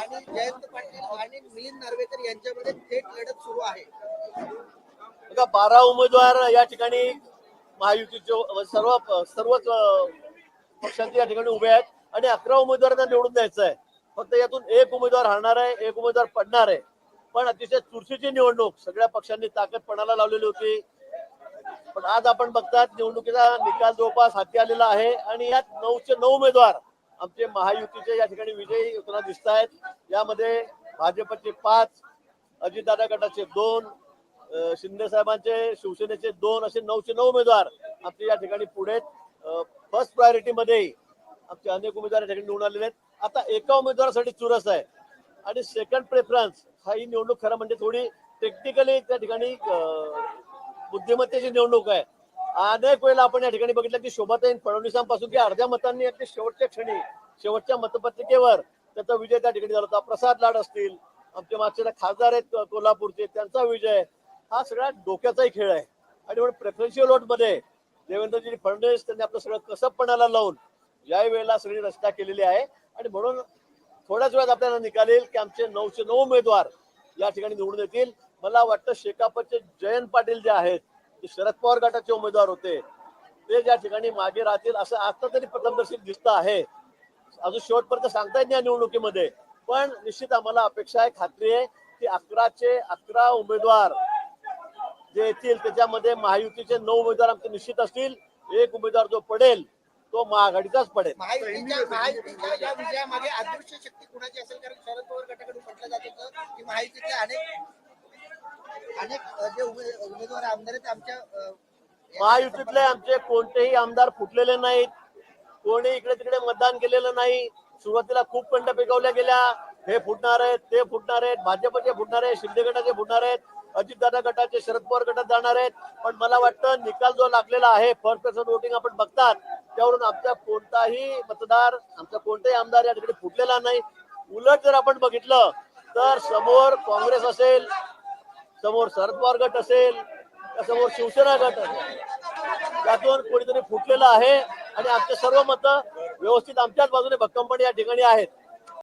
आणि जयंत पाटील आणि मिलिंद नार्वेकर यांच्यामध्ये थेट लढत सुरू आहे. बघा बारा उमेदवार या ठिकाणी महायुतीचे सर्व सर्वच पक्षांचे या ठिकाणी उभे आहेत आणि अकरा उमेदवारांना निवडून द्यायचं आहे. फक्त यातून एक उमेदवार हारणार आहे एक उमेदवार पडणार आहे. पण अतिशय चुरशीची निवडणूक सगळ्या पक्षांनी ताकद पणाला लावलेली होती. पण आज आपण बघतात निवडणुकीचा निकाल जवळपास हाती आलेला आहे आणि यात नऊचे नऊ उमेदवार आमचे महायुतीचे या ठिकाणी विजयी होताना दिसत आहेत? यामध्ये भाजपचे पाच अजितदादा गटाचे दोन शिंदे साहेबांचे शिवसेनेचे दोन असे नऊशे नऊ उमेदवार आमचे या ठिकाणी पुढे फर्स्ट प्रायोरिटी मध्ये आमचे अनेक उमेदवार या ठिकाणी निवडून आलेले आहेत. आता एका उमेदवारासाठी चुरस आहे. आणि सेकंड प्रेफरन्स हा ही निवडणूक खरं म्हणजे थोडी टेक्निकली त्या ठिकाणी बुद्धिमत्तेची निवडणूक आहे. अनेक वेळेला आपण या ठिकाणी बघितलं की शोभाताईन फडणवीसांपासून की अर्ध्या मतांनी अगदी शेवटच्या क्षणी शेवटच्या मतपत्रिकेवर त्याचा विजय त्या ठिकाणी झाला होता. प्रसाद लाड असतील आमचे मागचे खासदार आहेत कोल्हापूरचे त्यांचा विजय. हा सगळा डोक्याचाही खेळ आहे. आणि म्हणून प्रेफरन्शियल वोटमध्ये देवेंद्रजी फडणवीस त्यांनी आपलं सगळं कसबपणाला लावून या वेळेला सगळी रचना केलेली आहे. आणि म्हणून थोड्याच वेळात आपल्याला निकाल येईल की आमचे नऊशे नऊ उमेदवार या ठिकाणी निवडून येतील. मला वाटतं शेकापचे जयंत पाटील जे आहेत शरद पवार गटाचे उमेदवार होते. ते ज्या ठिकाणी मागे राहतील असं आता तरी प्रथमदर्शी दिसत आहे. अजून शेवटपर्यंत सांगता येत नाही या निवडणुकीमध्ये. पण निश्चित आम्हाला अपेक्षा आहे खात्री आहे की अकराचे अकरा उमेदवार जे येतील त्याच्यामध्ये महायुतीचे नऊ उमेदवार आमचे निश्चित असतील. एक उमेदवार जो पडेल तो महाआघाडीचाच पडेल. महायुतीच्या या विजयामागे अदृश्य शक्ती कुणाची असेल? कारण शरद पवार गटाकडून म्हटलं जात होतं की महायुतीचे अनेक अनेक जे उमे- उमेदवार आमदार आहेत ते आमच्या अ, महायुतीतले आमचे कोणतेही आमदार फुटलेले नाहीत. कोणी इकडे तिकडे मतदान केलेलं नाही. सुरुवातीला खूप कंड पिकवल्या गेल्या. हे फुटणार आहेत ते फुटणार आहेत. भाजपचे फुटणार आहेत शिंदे गटाचे फुटणार आहेत. अजितदादा गटाचे शरद पवार गटात जाणार आहेत. पण मला वाटतं निकाल जो लागलेला आहे फर्स्ट पर्सन वोटिंग आपण बघतात त्यावरून आमचा कोणताही मतदार आमचा कोणताही आमदार या ठिकाणी फुटलेला नाही. उलट जर आपण बघितलं तर समोर काँग्रेस असेल समोर शरद पवार गट असेल त्या समोर शिवसेना गट असेल त्यातून कोणीतरी फुटलेलं आहे. आणि आमचे सर्व मतं व्यवस्थित आमच्याच बाजूने भक्कमपणे या ठिकाणी आहेत.